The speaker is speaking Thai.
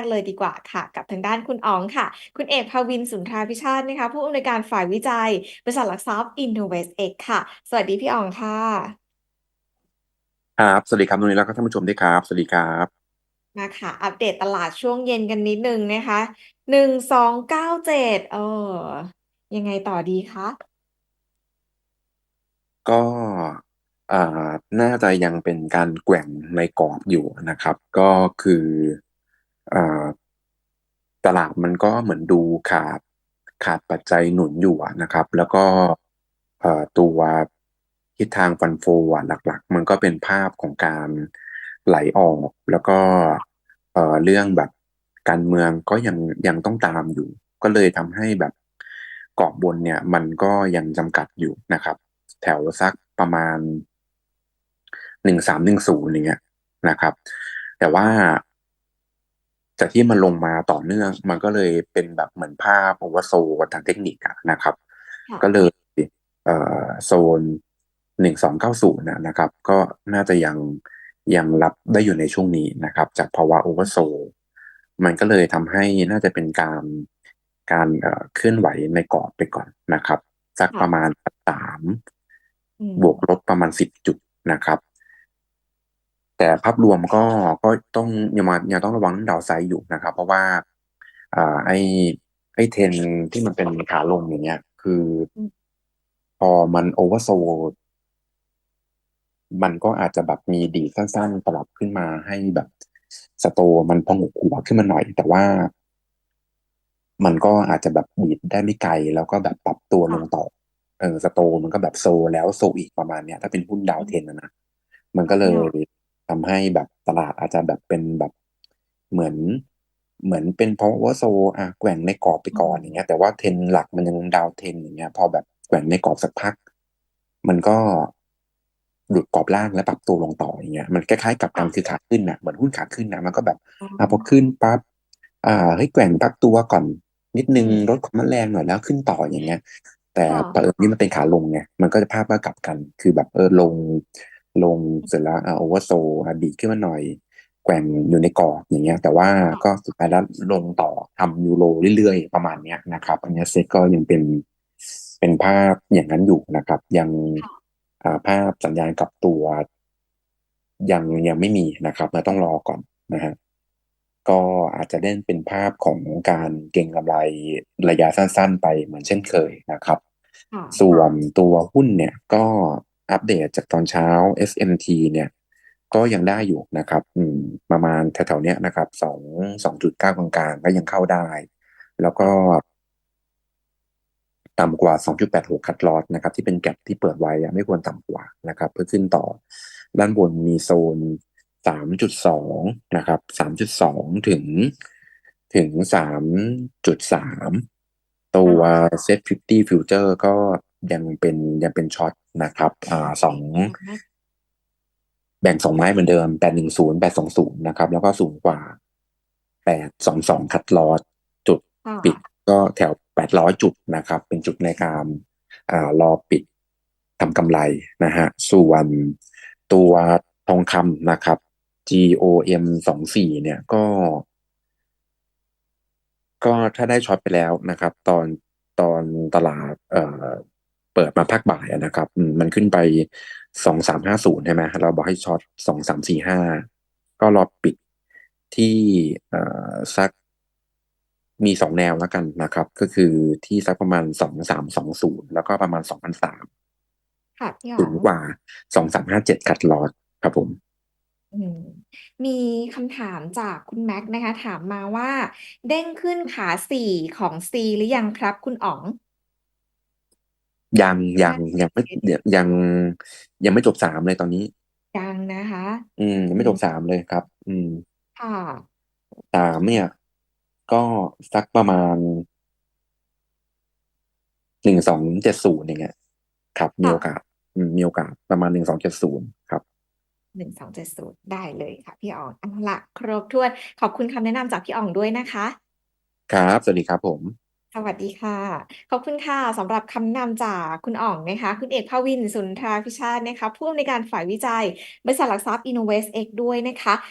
กเลยดีกว่าค่ะ กับทางด้านคุณอ๋องค่ะ คุณเอกภวินสุนทราพิชาตินะคะ ผู้อำนวยการฝ่ายวิจัย บริษัทหลักทรัพย์ Innovest X ค่ะ สวัสดีพี่อ๋องค่ะ ครับ สวัสดีครับนุ้ยแล้วก็ท่านผู้ชมด้วยครับ สวัสดีครับมาค่ะอัปเดตตลาดช่วงเย็นกันนิดนึงนะคะหนึ่งสองเก้าเจ็ดเออ ยังไงต่อดีคะ ก็อ่าน่าจะยังเป็นการแกว่งในกรอบอยู่นะครับ ก็คืออ่า ตลาดมันก็เหมือนดูขาดขาดปัจจัยหนุนอยู่นะครับ แล้วก็ตัวทิศทางฟันโฟอะหลักๆ มันก็เป็นภาพของการไหลออก แล้วก็เอ่อเรื่องแบบการเมืองก็ยังยังต้องตามอยู่ ก็เลยทำให้แบบกรอบบนเนี่ยมันก็ยังจำกัดอยู่นะครับ แถวสักประมาณหนึ่งสามหนึ่งศูนย์อย่างเงี้ยนะครับ แต่ว่า จากที่มันลงมาต่อเนื่อง มันก็เลยเป็นแบบเหมือนภาพโอเวอร์โซทางเทคนิคอะนะครับค่ะก็เลยเอ่อโซนหนึ่งสองเก้าศูนย์นะครับ ก็น่าจะยังยังรับได้อยู่ในช่วงนี้นะครับ จากภาวะโอเวอร์โซมันก็เลยทำให้น่าจะเป็นการการเอ่อเคลื่อนไหวในกรอบไปก่อนนะครับ สักค่ะประมาณสามอืมบวกลบประมาณสิบจุดนะครับ แต่ภาพรวมก็ก็ต้องยังมายังต้องระวังดาวไซด์อยู่นะครับ เพราะว่าอ่าไอไอเทรนที่มันเป็นขาลงอย่างเงี้ย คืออืมพอมันโอเวอร์โซมันก็อาจจะแบบมีดีดสั้นๆตลับขึ้นมาให้แบบสโตมันพองกหัวขึ้นมาหน่อย แต่ว่า มันก็อาจจะแบบดีดได้ไม่ไกล แล้วก็แบบปรับตัวลงต่อเออสโตมันก็แบบโซแล้วโซอีกประมาณเนี้ยถ้าเป็นหุ้นดาวเทรนนะนะมันก็เลย ทำให้แบบตลาดอาจจะแบบเป็นแบบเหมือนเหมือนเป็นเพราะว่าโซอะแกว่งในกรอบไปก่อนอย่างเงี้ย แต่ว่าเทรนหลักมันยังดาวเทรนอย่างเงี้ย พอแบบแกว่งในกรอบสักพัก มันก็หลุดกรอบล่างแล้วปรับตัวลงต่ออย่างเงี้ยมันคล้ายๆกับการคือขาขึ้นนะเหมือนหุ้นขาขึ้นนะมันก็แบบอ๋ออะพอขึ้นปั๊บอ่าเฮ้ยแกว่งพักตัวก่อน นิดนึงอืมลดความแรงหน่อยแล้วขึ้นต่ออย่างเงี้ย แต่ค่ะเผอิญนี่มันเป็นขาลงไงมันก็จะภาพว่ากลับกัน คือแบบเออลง ลงเสร็จแล้วอ่าโอเวอร์โซอะดีดขึ้นมาหน่อย แกว่งอยู่ในกรอบอย่างเงี้ย แต่ว่าก็สุดท้ายแล้วลงต่อทำยูโรเรื่อยๆ ประมาณเนี้ยนะครับอันเนี้ยเซ็ตก็ยังเป็นเป็นภาพอย่างนั้นอยู่นะครับ ยังค่ะอ่าภาพสัญญาณกลับตัว ยังยังไม่มีนะครับเราต้องรอก่อนนะฮะก็อาจจะเล่นเป็นภาพของการเก็งกำไรระยะสั้น ๆ ไปเหมือนเช่นเคยนะครับค่ะส่วนตัวหุ้นเนี่ยก็ อัปเดตจากตอนเช้า SMT เนี่ย ก็ยังได้อยู่นะครับอืมประมาณแถวๆเนี้ยนะครับสองสองจุดเก้ากลางๆก็ยังเข้าได้ แล้วก็ต่ำกว่า 2.86 คัดลอสนะครับ ที่เป็นแก็ปที่เปิดไว้ไม่ควรต่ำกว่านะครับ เพื่อขึ้นต่อ ด้านบนมีโซน 3.2 นะครับ 3.2 ถึงถึง 3.3 ตัว Set 50 Future ก็ ยังเป็นยังเป็นช็อตนะครับอ่าสองแบ่งสองไม้เหมือนเดิม810 820นะครับ แล้วก็สูงกว่า822คัดลอสจุดค่ะปิดก็แถว800จุดนะครับ เป็นจุดในการอ่ารอปิดทำกำไรนะฮะส่วนตัวทองคำนะครับ GOM 24เนี่ยก็ ก็ถ้าได้ช็อตไปแล้วนะครับ ตอนตอนตลาดเอ่อ เปิดมาพักบ่ายอะนะครับอืมมันขึ้นไปสองสามห้าศูนย์ใช่ไหมเราบอกให้ช็อตสองสามสี่ห้าก็รอปิดที่เอ่อสักมีสองแนวแล้วกันนะครับ ก็คือที่สักประมาณสองสามสองศูนย์แล้วก็ประมาณสองพันสามค่ะพี่อ๋สูองกว่าสองสามห้าเจ็ดคัดลอสครับผมอืมมีคำถามจากคุณแม็กซ์นะคะ ถามมาว่า เด้งขึ้นขาสี่ของซีหรือยังครับคุณอ๋อง ยังยังยังไม่ยังยังไม่จบสามเลยตอนนี้ ยังนะคะ อืมยังไม่จบสามเลยครับ อืมค่ะสามเนี่ย ก็สักประมาณหนึ่งสองเจ็ดศูนย์อย่างเงี้ยครับมีโอกาสอืมมีโอกาสประมาณหนึ่งสองเจ็ดศูนย์ครับหนึ่งสองเจ็ดศูนย์ได้เลยค่ะ พี่อ๋องเอาละครบถ้วน ขอบคุณคำแนะนำจากพี่อ๋องด้วยนะคะ ครับ สวัสดีครับผม สวัสดีค่ะ ขอบคุณค่ะสำหรับคำนำจากคุณอ๋องนะคะ คุณเอกภวิน สุนทราพิชาตินะคะ ผู้อำนวยการฝ่ายวิจัย บริษัทหลักทรัพย์ Innovest X ด้วยนะคะ